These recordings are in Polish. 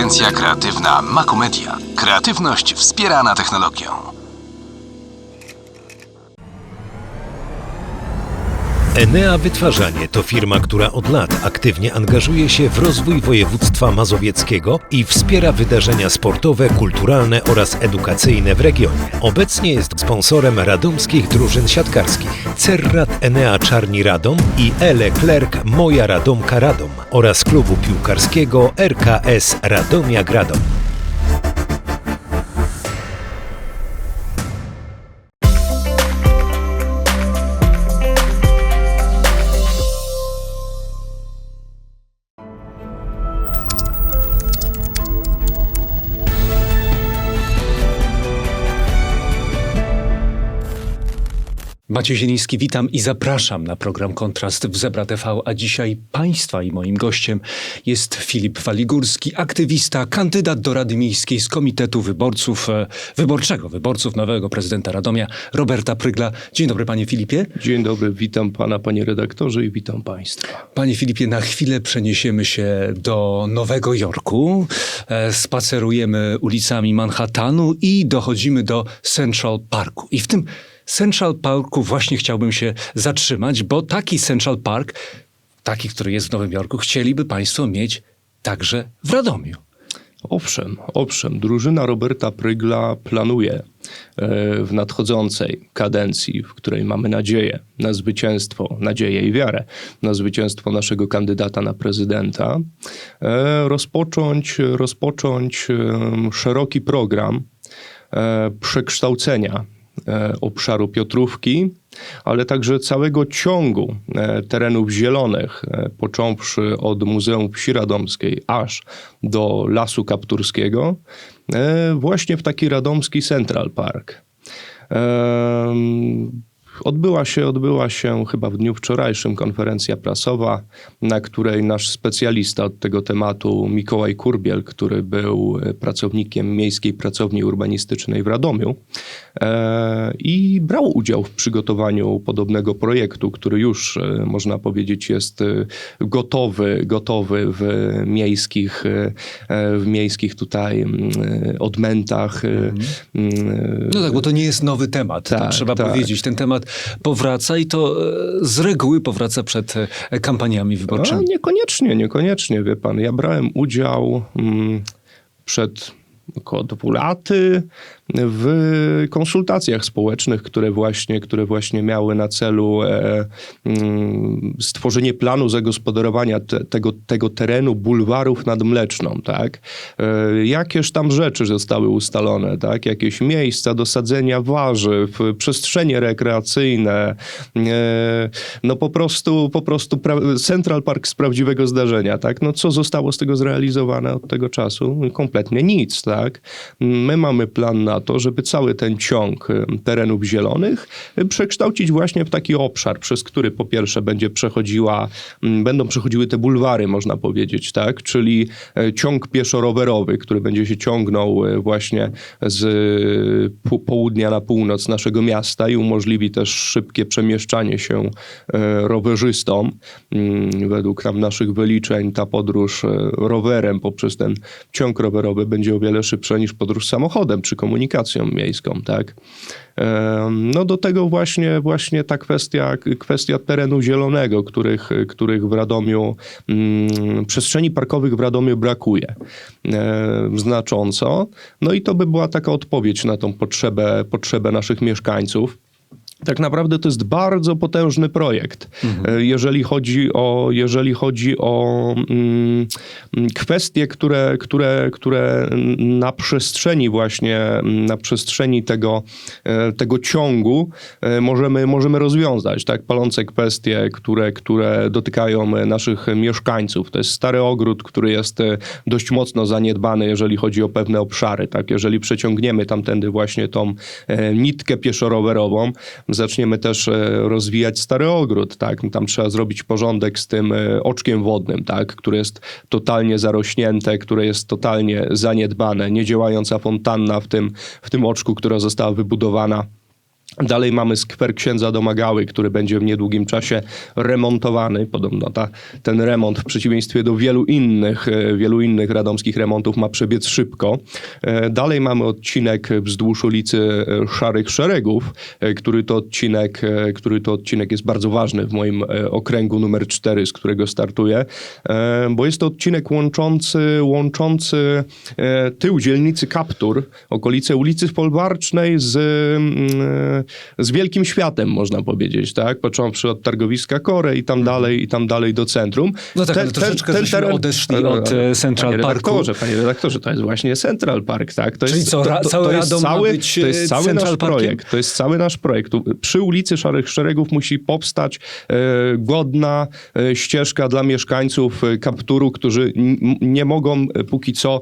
agencja kreatywna Makomedia. Kreatywność wspierana technologią. Enea Wytwarzanie to firma, która od lat aktywnie angażuje się w rozwój województwa mazowieckiego i wspiera wydarzenia sportowe, kulturalne oraz edukacyjne w regionie. Obecnie jest sponsorem radomskich drużyn siatkarskich Cerrat Enea Czarni Radom i Ele Klerk Moja Radomka Radom oraz klubu piłkarskiego RKS Radomia Gradom. Maciej Zieliński, witam i zapraszam na program Kontrast w Zebra TV, a dzisiaj Państwa i moim gościem jest Filip Waligórski, aktywista, kandydat do Rady Miejskiej z Komitetu Wyborców, e, Wyborczego, Wyborców nowego prezydenta Radomia, Roberta Prygla. Dzień dobry Panie Filipie. Dzień dobry, witam pana, panie redaktorze i witam państwa. Panie Filipie, na chwilę przeniesiemy się do Nowego Jorku, e, spacerujemy ulicami Manhattanu i dochodzimy do Central Parku. I w tym Central Parku właśnie chciałbym się zatrzymać, bo taki Central Park, taki, który jest w Nowym Jorku, chcieliby Państwo mieć także w Radomiu. Owszem, owszem, drużyna Roberta Prygla planuje e, w nadchodzącej kadencji, w której mamy nadzieję na zwycięstwo, nadzieję i wiarę na zwycięstwo naszego kandydata na prezydenta, e, rozpocząć, rozpocząć szeroki program e, przekształcenia obszaru Piotrówki, ale także całego ciągu e, terenów zielonych, e, począwszy od Muzeum Wsi Radomskiej aż do Lasu Kapturskiego, e, właśnie w taki radomski Central Park. Odbyła się, odbyła się chyba w dniu wczorajszym konferencja prasowa, na której nasz specjalista od tego tematu, Mikołaj Kurbiel, który był e, pracownikiem Miejskiej Pracowni Urbanistycznej w Radomiu e, i brał udział w przygotowaniu podobnego projektu, który już, e, można powiedzieć, jest e, gotowy, gotowy w miejskich, e, e, w miejskich tutaj mm, odmętach. e, mm, No tak, bo to nie jest nowy temat, Tak, trzeba tak. powiedzieć. Ten temat powraca i to e, z reguły powraca przed e, kampaniami A, wyborczymi. niekoniecznie, niekoniecznie, wie pan. Ja brałem udział mm, przed około dwóch laty w konsultacjach społecznych, które właśnie, które właśnie miały na celu e, mm, stworzenie planu zagospodarowania te, tego, tego terenu bulwarów nad Mleczną, tak? E, jakież tam rzeczy zostały ustalone, tak? Jakieś miejsca do sadzenia warzyw, przestrzenie rekreacyjne, e, no po prostu, po prostu Central Park z prawdziwego zdarzenia, tak? No co zostało z tego zrealizowane od tego czasu? Kompletnie nic, tak? My mamy plan na to, żeby cały ten ciąg y, terenów zielonych y, przekształcić właśnie w taki obszar, przez który po pierwsze będzie przechodziła, mm, będą przechodziły te bulwary, można powiedzieć, tak? Czyli e, ciąg pieszo-rowerowy, który będzie się ciągnął e, właśnie z pół- południa na północ naszego miasta i umożliwi też szybkie przemieszczanie się e, rowerzystom. Mm, Według tam naszych wyliczeń ta podróż e, rowerem poprzez ten ciąg rowerowy będzie o wiele szybsza niż podróż samochodem czy komunikacją miejską, tak? No do tego właśnie, właśnie ta kwestia, kwestia terenu zielonego, których, których w Radomiu, mm, przestrzeni parkowych w Radomiu brakuje e, znacząco. No i to by była taka odpowiedź na tą potrzebę, potrzebę naszych mieszkańców. Tak naprawdę to jest bardzo potężny projekt, e, jeżeli chodzi o, jeżeli chodzi o mm, kwestie, które, które, które na przestrzeni właśnie, mm, na przestrzeni tego, e, tego ciągu e, możemy, możemy rozwiązać, tak? Palące kwestie, które, które dotykają naszych mieszkańców. To jest stary ogród, który jest dość mocno zaniedbany, jeżeli chodzi o pewne obszary, tak? Jeżeli przeciągniemy tamtędy właśnie tą nitkę pieszo-rowerową, zaczniemy też e, rozwijać stary ogród, tak? Tam trzeba zrobić porządek z tym e, oczkiem wodnym, tak? Które jest totalnie zarośnięte, które jest totalnie zaniedbane, niedziałająca fontanna w tym, w tym oczku, która została wybudowana Dalej mamy skwer księdza Domagały, który będzie w niedługim czasie remontowany. Podobno ta, ten remont w przeciwieństwie do wielu innych, e, wielu innych radomskich remontów ma przebiec szybko. E, Dalej mamy odcinek wzdłuż ulicy e, Szarych Szeregów, który to odcinek, który to odcinek jest bardzo ważny w moim okręgu numer 4, z którego startuję, bo jest to odcinek łączący, łączący tył dzielnicy Kaptur, okolice ulicy Folwarcznej z, mm, z Wielkim Światem, można powiedzieć, tak? Począwszy od targowiska Kore i tam dalej, i tam dalej do centrum. No tak, ale troszeczkę żeśmy odeszli od, e, Central panie Parku. redaktorze, Panie redaktorze, to jest właśnie Central Park, tak? To Czyli jest, co, ra- to, cały to jest cały, to jest e, cały Central nasz Parkiem? projekt. To jest cały nasz projekt. Tu, Przy ulicy Szarych Szeregów musi powstać e, godna e, ścieżka dla mieszkańców e, Kapturu, którzy nie mogą e, póki co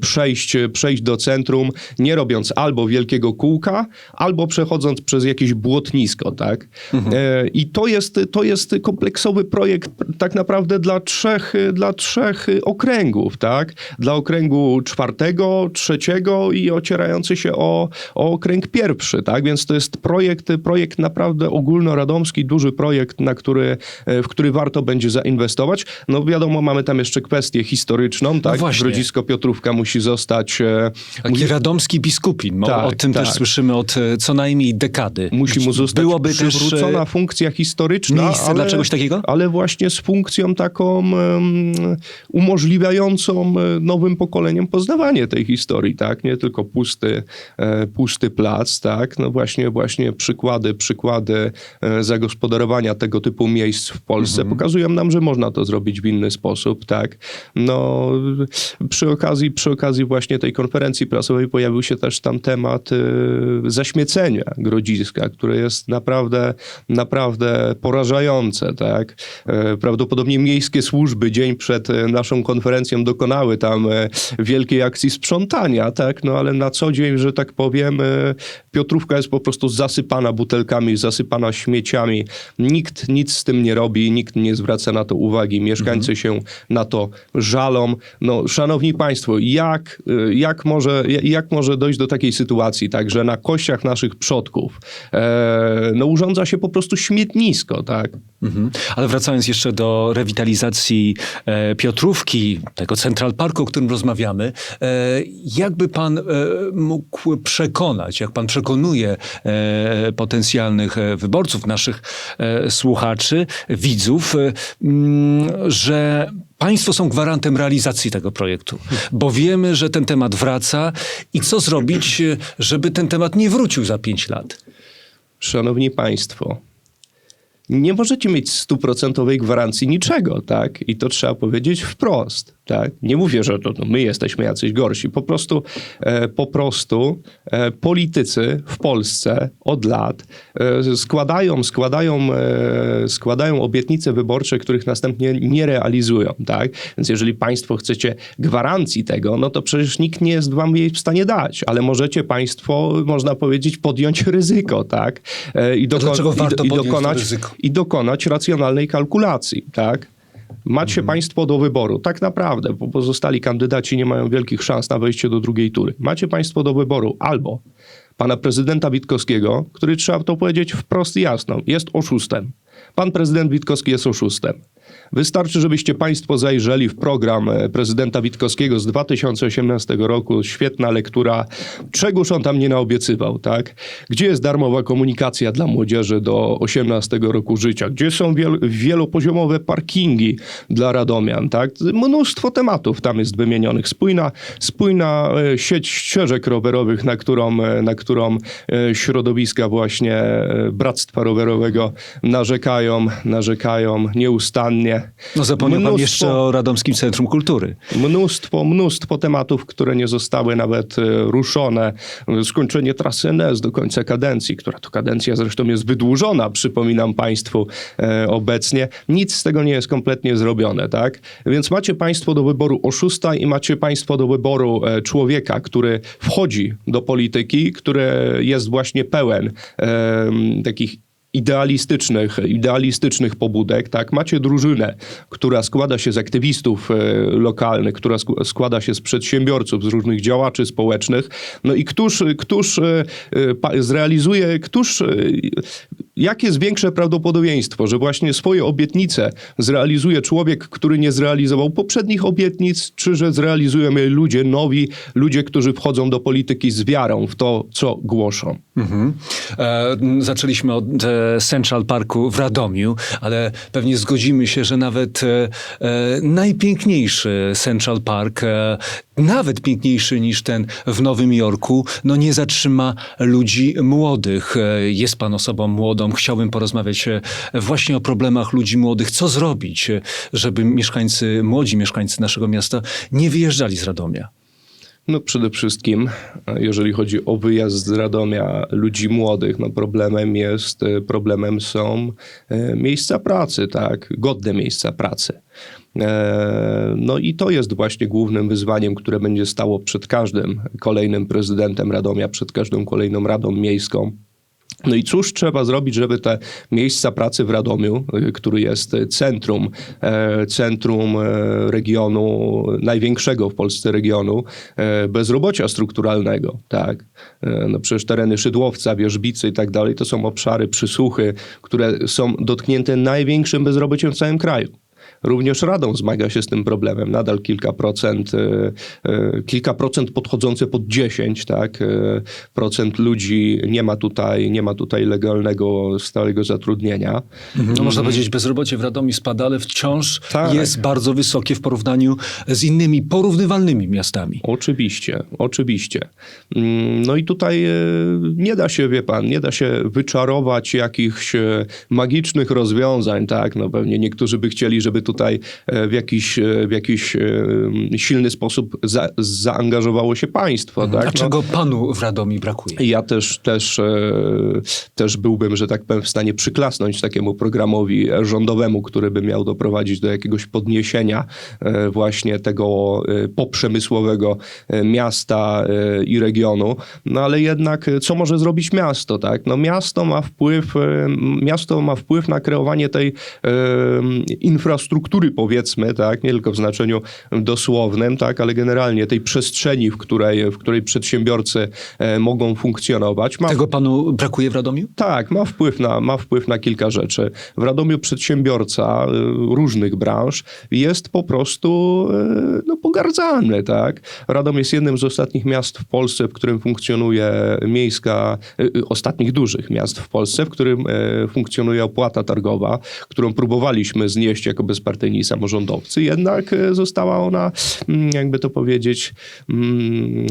przejść, przejść do centrum, nie robiąc albo wielkiego kółka, albo przechodząc przez jakieś błotnisko, tak? E, I to jest, to jest kompleksowy projekt tak naprawdę dla trzech, dla trzech okręgów, tak? Dla okręgu czwartego, trzeciego i ocierający się o, o okręg pierwszy, tak? Więc to jest projekt, projekt naprawdę ogólnoradomski, duży projekt, na który, e, w który warto będzie zainwestować. No wiadomo, mamy tam jeszcze kwestię historyczną, tak? właśnie. Grodzisko Piotrówka musi zostać... e, Taki musi- radomski biskupin. O, Tak, o tym też tak. słyszymy od co najmniej dekady. Musi mu zostać Byłoby też przywrócona e, funkcja historyczna. miejsce ale, dla czegoś takiego? Ale właśnie z funkcją taką um, umożliwiającą nowym pokoleniom poznawanie tej historii, tak? Nie tylko pusty, e, pusty plac, tak? No właśnie, właśnie przykłady, przykłady e, zagospodarowania tego typu miejsc w Polsce Mhm. pokazują nam, że można to zrobić w inny sposób, tak? No, przy okazji, przy okazji właśnie tej konferencji prasowej pojawił się też tam temat e, zaśmiecenia Grodziska, które jest naprawdę, naprawdę porażające, tak? E, Prawdopodobnie miejskie służby dzień przed e, naszą konferencją dokonały tam e, wielkiej akcji sprzątania, tak? No ale na co dzień, że tak powiem, Piotrówka jest po prostu zasypana butelkami, zasypana śmieciami. Nikt nic z tym nie robi, nikt nie zwraca na to uwagi. Mieszkańcy się na to żalą. No, szanowni państwo, jak, jak, może, jak może dojść do takiej sytuacji, tak, że na kościach naszych przodków no, urządza się po prostu śmietnisko, tak? Mhm. Ale wracając jeszcze do rewitalizacji e, Piotrówki, tego Central Parku, o którym rozmawiamy, e, jakby pan e, mógł przekonać, jak pan przekonuje e, potencjalnych e, wyborców, naszych e, słuchaczy, widzów, e, mm, że Państwo są gwarantem realizacji tego projektu, bo wiemy, że ten temat wraca i co zrobić, żeby ten temat nie wrócił za pięć lat. Szanowni Państwo, nie możecie mieć stuprocentowej gwarancji niczego, tak? I to trzeba powiedzieć wprost, tak? Nie mówię, że to, no, my jesteśmy jacyś gorsi. Po prostu, e, po prostu e, politycy w Polsce od lat e, składają, składają, e, składają obietnice wyborcze, których następnie nie realizują, tak? Więc jeżeli Państwo chcecie gwarancji tego, no to przecież nikt nie jest Wam jej w stanie dać, ale możecie Państwo, można powiedzieć, podjąć ryzyko, tak? E, I, doko- i, warto i dokonać, ryzyko? I dokonać racjonalnej kalkulacji, tak? Macie Mhm. państwo do wyboru, tak naprawdę, bo pozostali kandydaci nie mają wielkich szans na wejście do drugiej tury. Macie państwo do wyboru albo pana prezydenta Witkowskiego, który trzeba to powiedzieć wprost i jasno, jest oszustem. Pan prezydent Witkowski jest oszustem. Wystarczy, żebyście Państwo zajrzeli w program e, prezydenta Witkowskiego z 2018 roku. Świetna lektura. Czegoż on tam nie naobiecywał, tak? Gdzie jest darmowa komunikacja dla młodzieży do 18 roku życia? Gdzie są wiel- wielopoziomowe parkingi dla radomian, tak? Mnóstwo tematów tam jest wymienionych. Spójna, spójna e, sieć ścieżek rowerowych, na którą, e, na którą środowiska właśnie Bractwa Rowerowego narzekają, narzekają nieustannie. No zapomniał pan Mnóstwo- jeszcze o Radomskim Centrum Kultury. Mnóstwo, mnóstwo tematów, które nie zostały nawet e, ruszone. Skończenie trasy NS do końca kadencji, która to kadencja zresztą jest wydłużona, przypominam Państwu e, obecnie. Nic z tego nie jest kompletnie zrobione, tak? Więc macie Państwo do wyboru oszusta i macie Państwo do wyboru e, człowieka, który wchodzi do polityki, który jest właśnie pełen e, takich idealistycznych, idealistycznych pobudek, tak? Macie drużynę, która składa się z aktywistów e, lokalnych, która sk- składa się z przedsiębiorców, z różnych działaczy społecznych. No i któż, któż e, e, zrealizuje, któż, e, jakie jest większe prawdopodobieństwo, że właśnie swoje obietnice zrealizuje człowiek, który nie zrealizował poprzednich obietnic, czy że zrealizują je ludzie nowi, ludzie, którzy wchodzą do polityki z wiarą w to, co głoszą. Mhm. E, zaczęliśmy od e, Central Parku w Radomiu, ale pewnie zgodzimy się, że nawet e, e, najpiękniejszy Central Park, e, nawet piękniejszy niż ten w Nowym Jorku, no nie zatrzyma ludzi młodych. E, jest pan osobą młodą, chciałbym porozmawiać e, właśnie o problemach ludzi młodych. Co zrobić, e, żeby mieszkańcy, młodzi mieszkańcy naszego miasta nie wyjeżdżali z Radomia? No przede wszystkim, e, jeżeli chodzi o wyjazd z Radomia ludzi młodych, no problemem jest, e, problemem są e, miejsca pracy, tak, godne miejsca pracy. No i to jest właśnie głównym wyzwaniem, które będzie stało przed każdym kolejnym prezydentem Radomia, przed każdą kolejną radą miejską. No i cóż trzeba zrobić, żeby te miejsca pracy w Radomiu, y, który jest centrum, e, centrum e, regionu, największego w Polsce regionu, e, bezrobocia strukturalnego, tak? No przecież tereny Szydłowca, Wierzbicy i tak dalej, to są obszary, przysłuchy, które są dotknięte największym bezrobociem w całym kraju. Również Radom zmaga się z tym problemem. Nadal kilka procent, e, e, kilka procent podchodzące pod 10, tak? e, Procent ludzi nie ma tutaj, nie ma tutaj legalnego, stałego zatrudnienia. No, można powiedzieć, bezrobocie w Radomiu spada, ale wciąż Tak. jest bardzo wysokie w porównaniu z innymi porównywalnymi miastami. Oczywiście, oczywiście. Mm, No i tutaj nie da się, wie pan, nie da się wyczarować jakichś magicznych rozwiązań, tak? No pewnie niektórzy by chcieli, żeby tutaj e, w jakiś, e, w jakiś e, silny sposób za, zaangażowało się państwo, tak? A No, czego panu w Radomiu brakuje? Ja też, też, też byłbym, że tak powiem, w stanie przyklasnąć takiemu programowi rządowemu, który by miał doprowadzić do jakiegoś podniesienia właśnie tego poprzemysłowego miasta i regionu. No ale jednak, co może zrobić miasto, tak? No miasto ma wpływ, miasto ma wpływ na kreowanie tej e, infrastruktury, powiedzmy, tak? Nie tylko w znaczeniu dosłownym, tak? Ale generalnie tej przestrzeni, w której, w której przedsiębiorcy e, mogą funkcjonować. Ma Tego panu brakuje w Radomiu? tak, ma wpływ, na, ma wpływ na kilka rzeczy. W Radomiu przedsiębiorca y, różnych branż jest po prostu y, no, pogardzany. Tak? Radom jest jednym z ostatnich miast w Polsce, w którym funkcjonuje miejska, ostatnich dużych miast w Polsce, w którym funkcjonuje opłata targowa, którą próbowaliśmy znieść jako bezpartyjni samorządowcy, jednak y, została ona, mm, jakby to powiedzieć, mm,